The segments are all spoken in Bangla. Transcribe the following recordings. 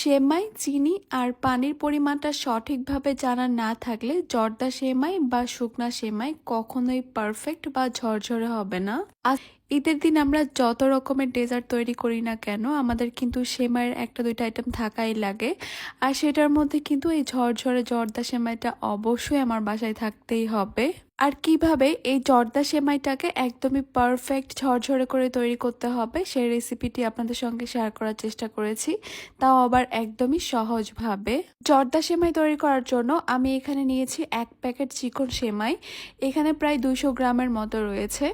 সেমাই, চিনি আর পানির পরিমাণটা সঠিকভাবে জানা না থাকলে জর্দা সেমাই বা শুকনা সেমাই কখনোই পারফেক্ট বা ঝরঝরে হবে না। আর ঈদের দিন আমরা যত রকমের ডেজার্ট তৈরি করি না কেন, আমাদের কিন্তু সেমাইয়ের একটা দুইটা আইটেম থাকাই লাগে। আর সেটার মধ্যে কিন্তু এই ঝরঝরে জর্দা সেমাইটা অবশ্যই আমার বাসায় থাকতেই হবে। আর কীভাবে এই জর্দা সেমাইটাকে একদমই পারফেক্ট ঝরঝরে করে তৈরি করতে হবে, সেই রেসিপিটি আপনাদের সঙ্গে শেয়ার করার চেষ্টা করেছি। তাও আবার একদমই সহজভাবে। জর্দা সেমাই তৈরি করার জন্য আমি এখানে নিয়েছি এক প্যাকেট চিকন সেমাই, এখানে প্রায় দুইশো গ্রামের মতো রয়েছে।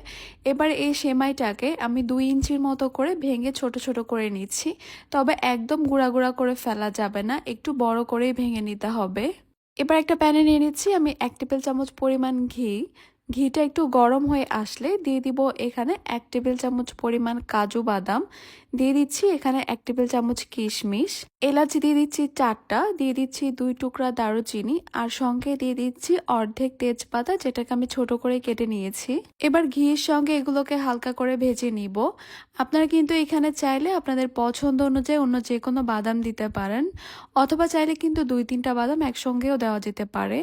এবার এই সেমাইটাকে আমি দুই ইঞ্চির মতো করে ভেঙে ছোট ছোট করে নিচ্ছি। তবে একদম গুঁড়া গুঁড়া করে ফেলা যাবে না, একটু বড় করেই ভেঙে নিতে হবে। এবার একটা প্যানে নিয়ে নিচ্ছি আমি এক টেবিল চামচ পরিমাণ ঘি। ঘিটা একটু গরম হয়ে আসলে দিয়ে দিব এখানে এক টেবিল চামচ পরিমাণ কাজু বাদাম। দিয়ে দিচ্ছি এখানে এক টেবিল চামচ কিশমিশ। এলাচি দিয়ে দিচ্ছি চারটা, দিয়ে দিচ্ছি দুই টুকরা দারুচিনি আর সঙ্গে দিয়ে দিচ্ছি অর্ধেক তেজপাতা যেটাকে আমি ছোট করে কেটে নিয়েছি। এবার ঘিয়ের সঙ্গে এগুলোকে হালকা করে ভেজে নিব। আপনারা কিন্তু এখানে চাইলে আপনাদের পছন্দ অনুযায়ী অন্য যে কোনো বাদাম দিতে পারেন অথবা চাইলে কিন্তু দুই তিনটা বাদাম একসঙ্গেও দেওয়া যেতে পারে।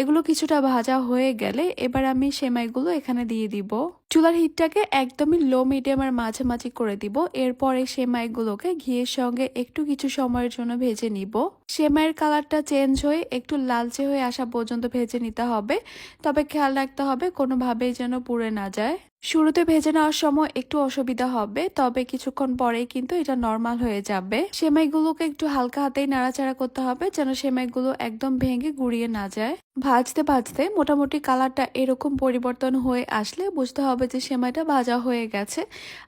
এগুলো কিছুটা ভাজা হয়ে গেলে এবার আমি সেমাইগুলো এখানে দিয়ে দিব। চুলার হিটটাকে একদমই লো মিডিয়ামের মাঝামাঝি করে দিব। এরপরে সেমাইগুলোকে ঘিয়ের সঙ্গে একটু কিছু সময়ের জন্য ভেজে নিব। সেমাইয়ের কালারটা চেঞ্জ হয়ে একটু লালচে হয়ে আসা পর্যন্ত ভেজে নিতে হবে। তবে খেয়াল রাখতে হবে কোনোভাবেই যেন পুড়ে না যায়। শুরুতে ভেজে নেওয়ার সময় একটু অসুবিধা হবে, তবে কিছুক্ষণ পরেই কিন্তু এটা নর্মাল হয়ে যাবে। সেমাইগুলোকে একটু হালকা হাতেই নাড়াচাড়া করতে হবে যেন সেমাইগুলো একদম ভেঙে গুড়িয়ে না যায়। ভাজতে ভাজতে মোটামুটি কালারটা এরকম পরিবর্তন হয়ে আসলে বুঝতে হবে যে সেমাইটা ভাজা হয়ে গেছে,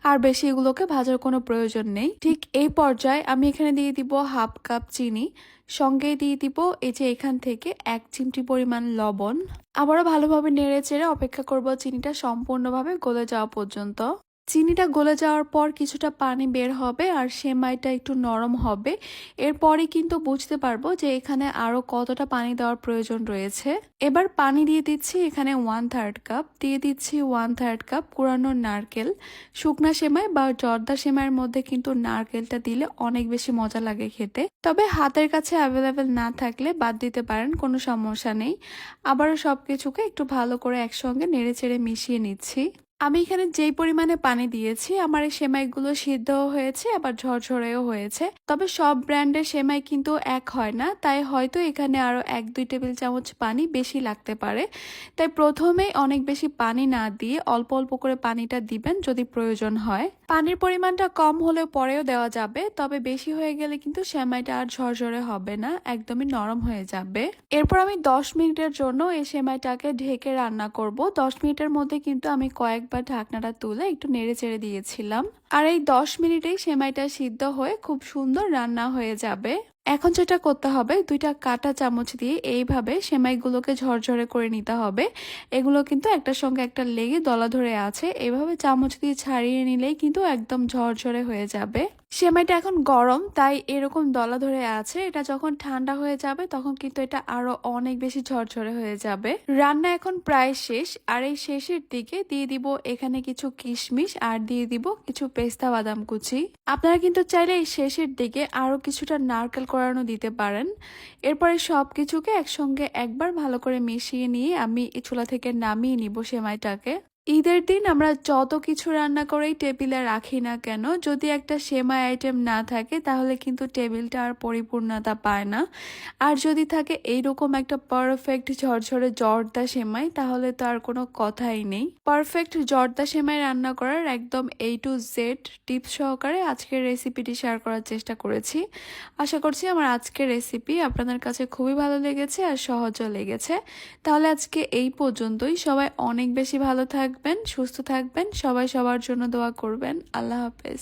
আর বেশি এগুলোকে ভাজার কোনো প্রয়োজন নেই। ঠিক এই পর্যায়ে আমি এখানে দিয়ে দিব হাফ কাপ চিনি, সঙ্গে দিয়ে দিব এই যে এখান থেকে এক চিমটি পরিমাণ লবণ। আবারও ভালোভাবে নেড়ে চেড়ে অপেক্ষা করব চিনিটা সম্পূর্ণভাবে গলে যাওয়া পর্যন্ত। চিনিটা গলে যাওয়ার পর কিছুটা পানি বের হবে আর সেমাইটা একটু নরম হবে। এরপরই কিন্তু বুঝতে পারব যে এখানে আরও কতটা পানি দেওয়ার প্রয়োজন রয়েছে। এবার পানি দিয়ে দিচ্ছি এখানে ওয়ান থার্ড কাপ দিয়ে দিচ্ছি ওয়ান থার্ড কাপ কুড়ানো নারকেল। শুকনা সেমাই বা জর্দা সেমাইয়ের মধ্যে কিন্তু নারকেলটা দিলে অনেক বেশি মজা লাগে খেতে। তবে হাতের কাছে অ্যাভেলেবেল না থাকলে বাদ দিতে পারেন, কোনো সমস্যা নেই। আবারও সব কিছুকে একটু ভালো করে একসঙ্গে নেড়ে চেড়ে মিশিয়ে নিচ্ছি। আমি এখানে যেই পরিমাণে পানি দিয়েছি, আমার এই সেমাইগুলো সিদ্ধও হয়েছে, আবার ঝরঝরেও হয়েছে। তবে সব ব্র্যান্ডের সেমাই কিন্তু এক হয় না, তাই হয়তো এখানে আরও এক, দুই টেবিল চামচ পানি বেশি লাগতে পারে। তাই প্রথমেই অনেক বেশি পানি না দিয়ে অল্প অল্প করে পানিটা দিবেন যদি প্রয়োজন হয়। পানির পরিমাণটা কম হলেও পরেও দেওয়া যাবে, তবে বেশি হয়ে গেলে কিন্তু সেমাইটা আর ঝরঝরে হবে না, একদমই নরম হয়ে যাবে। এরপর আমি দশ মিনিটের জন্য এই সেমাইটাকে ঢেকে রান্না করব। দশ মিনিটের মধ্যে কিন্তু আমি কয়েক একবার ঢাকনাটা তুলে একটু নেড়ে চেড়ে দিয়েছিলাম। আর এই দশ মিনিটেই সেমাইটা সিদ্ধ হয়ে খুব সুন্দর রান্না হয়ে যাবে। এখন যেটা করতে হবে, দুইটা কাটা চামচ দিয়ে এইভাবে সেমাইগুলোকে ঝরঝরে করে নিতে হবে। এগুলো কিন্তু একটার সঙ্গে একটা লেগে দলা ধরে আছে। এভাবে চামচ দিয়ে ছাড়িয়ে নিলেই কিন্তু একদম ঝরঝরে হয়ে যাবে। সেমাইটা এখন গরম, তাই এরকম দলা ধরে আছে। এটা যখন ঠান্ডা হয়ে যাবে, তখন কিন্তু এটা আরও অনেক বেশি ঝরঝরে হয়ে যাবে। রান্না এখন প্রায় শেষ, আর এই শেষের দিকে দিয়ে দিব এখানে কিছু কিশমিশ, আর দিয়ে দিব কিছু পেস্তা বাদাম কুচি। আপনারা কিন্তু চাইলে এই শেষের দিকে আরও কিছুটা নারকেল করানো দিতে পারেন। এরপরে সব কিছুকে একসঙ্গে একবার ভালো করে মিশিয়ে নিয়ে আমি এই চুলা থেকে নামিয়ে নিব সেমাইটাকে। ঈদের দিন আমরা যত কিছু রান্না করেই টেবিলে রাখি না কেন, যদি একটা সেমাই আইটেম না থাকে, তাহলে কিন্তু টেবিলটা আর পরিপূর্ণতা পায় না। আর যদি থাকে এইরকম একটা পারফেক্ট ঝরঝরে জর্দা সেমাই, তাহলে তো আর কোনো কথাই নেই। পারফেক্ট জর্দা সেমাই রান্না করার একদম এই টু জেড টিপস সহকারে আজকের রেসিপিটি শেয়ার করার চেষ্টা করেছি। আশা করছি আমার আজকের রেসিপি আপনাদের কাছে খুবই ভালো লেগেছে আর সহজও লেগেছে। তাহলে আজকে এই পর্যন্তই। সবাই অনেক বেশি ভালো থাকবে থাকবেন সুস্থ থাকবেন সবাই সবার জন্য দোয়া করবেন। আল্লাহ হাফেজ।